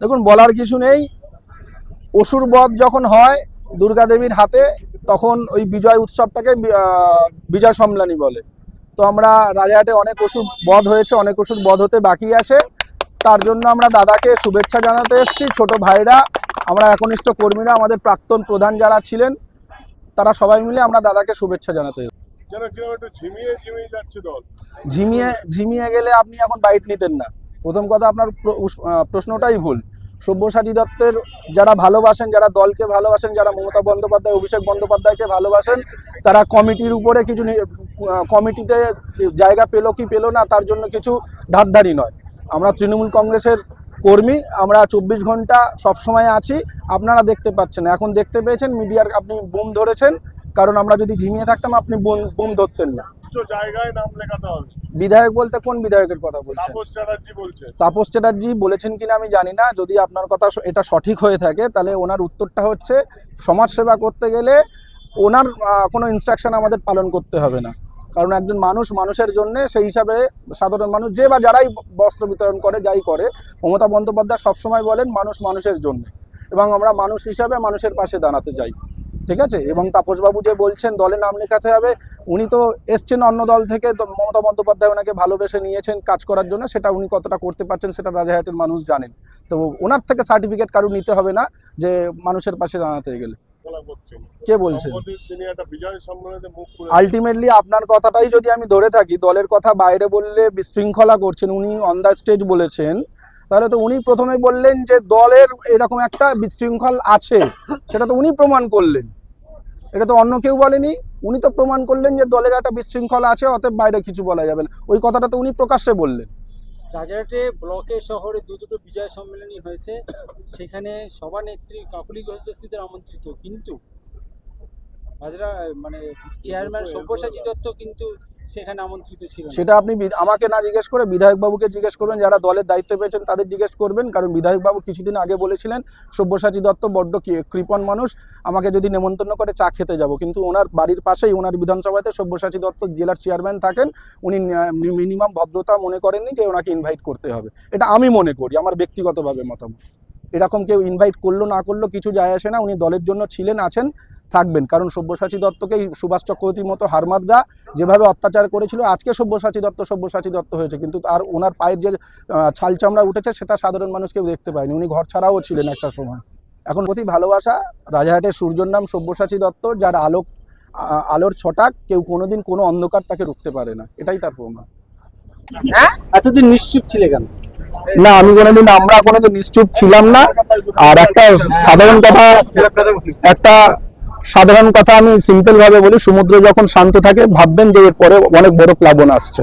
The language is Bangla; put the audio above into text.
দেখুন বলার কিছু নেই। অসুর বধ যখন হয় দুর্গা দেবীর হাতে তখন ওই বিজয় উৎসবটাকে বিজয় সম্মেলনী বলে। তো আমরা রাজাহাটে অনেক অসুর বধ হয়েছে অনেক অসুর বধ হতে বাকি আছে। তার জন্য আমরা দাদাকে শুভেচ্ছা জানাতে এসেছি। ছোট ভাইরা আমরা একনিষ্ঠ কর্মীরা আমাদের প্রাক্তন প্রধান যারা ছিলেন তারা সবাই মিলে আমরা দাদাকে শুভেচ্ছা জানাতে ঝিমিয়ে ঝিমিয়ে দল। ঝিমিয়ে ঝিমিয়ে গেলে আপনি এখন বাইট নিতেন না। প্রথম কথা আপনার প্রশ্নটাই ভুল। সব্যসাচী দত্তের যারা ভালোবাসেন, যারা দলকে ভালোবাসেন, যারা মমতা বন্দ্যোপাধ্যায়, অভিষেক বন্দ্যোপাধ্যায়কে ভালোবাসেন, তারা কমিটির উপরে কিছু কমিটিতে জায়গা পেল কি পেল না, তার জন্য কিছু ধারধারি নয়। আমরা তৃণমূল কংগ্রেসের কর্মী, আমরা চব্বিশ ঘণ্টা সবসময় আছি, আপনারা দেখতে পাচ্ছেন। এখন দেখতে পেয়েছেন মিডিয়ার, আপনি বুম ধরেছেন, কারণ আমরা যদি ঝিমিয়ে থাকতাম, আপনি বোম, বুম ধরতেন না। জায়গায় নাম লেখাতে হবে। বিধায়ক বলতে কোন বিধায়কের কথা বলছেন? তাপস চ্যাটার্জি বলছে। তাপস চ্যাটার্জি বলেছেন কিনা আমি জানি না। যদি আপনার কথা এটা সঠিক হয়ে থাকে তাহলে ওনার উত্তরটা হচ্ছে সমাজসেবা করতে গেলে ওনার কোনো ইনস্ট্রাকশন আমাদের পালন করতে হবে না। কারণ একজন মানুষ মানুষের জন্য সেই হিসাবে সাধারণ মানুষ যে বা যারাই বস্ত্র বিতরণ করে যাই করে মমতা বন্দ্যোপাধ্যায় সবসময় বলেন মানুষ মানুষের জন্য। এবং আমরা মানুষ হিসাবে মানুষের পাশে দাঁড়াতে চাই। ঠিক আছে? এবং তাপসবাবু যে বলছেন, দলে নাম লেখাতে হবে, উনি তো এসছেন অন্য দল থেকে মমতা বন্দ্যোপাধ্যায় ওনাকে ভালোবেসে নিয়েছেন কাজ করার জন্য, সেটা উনি কতটা করতে পারছেন সেটা রাজাহাটের মানুষ জানেন। তো ওনার থেকে সার্টিফিকেট কারও নিতে হবে না, যে মানুষের পাশে দাঁড়াতে গেলে। কে বলছেন? আলটিমেটলি আপনার কথাটাই যদি আমি ধরে থাকি, দলের কথা বাইরে বললে বিশৃঙ্খলা করছেন, উনি অন দ্য স্টেজ বলেছেন, তাহলে তো উনি প্রথমে বললেন যে দলের এরকম একটা বিশৃঙ্খল আছে, সেটা তো উনি প্রমাণ করলেন। এটা তো অন্য কেউ বলেনি। উনি তো প্রমাণ করলেন যে দলের একটা বিশৃঙ্খলা আছে, অতএব বাইরে কিছু বলা যাবে না। ওই কথাটা তো উনি প্রকাশ্যে বললেন। রাজারহাটে ব্লকে শহরে দু দুটো বিজয় সম্মেলনী হয়েছে। সেখানে সভানেত্রী কাকুলি ঘোষদস্তিদের আমন্ত্রিত কিন্তু, রাজারা মানে চেয়ারম্যান সব্যসাচী দত্ত কিন্তু সেখানে আমন্ত্রিত ছিল। সেটা আপনি আমাকে না জিজ্ঞেস করে বিধায়ক বাবুকে জিজ্ঞেস করবেন, যারা দলের দায়িত্ব পেয়েছেন তাদের জিজ্ঞেস করবেন, কারণ বিধায়ক বাবু কিছুদিন আগে বলেছিলেন, সব্যসাচী দত্ত বড্ড কৃপণ মানুষ, আমাকে যদি নেমন্তন্ন করে চা খেতে যাব। কিন্তু ওনার বাড়ির পাশেই, ওনার বিধানসভাতে সব্যসাচী দত্ত জেলার চেয়ারম্যান থাকেন, উনি মিনিমাম ভদ্রতা মনে করেননি যে ওনাকে ইনভাইট করতে হবে। এটা আমি মনে করি, আমার ব্যক্তিগতভাবে মতামত। এরকম কেউ ইনভাইট করল, না করল, কিছু যায় আসে না, উনি দলের জন্য ছিলেন, আছেন থাকবেন। কারণ সব্যসাচী দত্তকে সুভাষ চক্রবর্তীর মতো হারমাদগা যেভাবে অত্যাচার করেছিল আজকে সব্যসাচী দত্ত সব্যসাচী দত্ত হয়েছে। কিন্তু আর ওনার পায়ের যে ছাল চামড়া উঠেছে সেটা সাধারণ মানুষ কেউ দেখতে পায়নি। উনি ঘর ছাড়াও ছিলেন একটা সময়। এখন প্রতি ভালোবাসা রাজাহাটের সূর্যর নাম সব্যসাচী দত্ত যার আলোক আলোর ছটাক কেউ কোনোদিন কোনো অন্ধকার তাকে রুখতে পারে না। এটাই তার প্রমাণ। এতদিন নিশ্চুপ ছিলে কেন? না আমি কোনোদিন আমরা কোনোদিন নিশ্চুপ ছিলাম না। আর একটা সাধারণ কথা একটা সাধারণ কথা আমি সিম্পল ভাবে বলি, সমুদ্র যখন শান্ত থাকে, ভাববেন যে এরপরে অনেক বড় প্লাবন আসছে।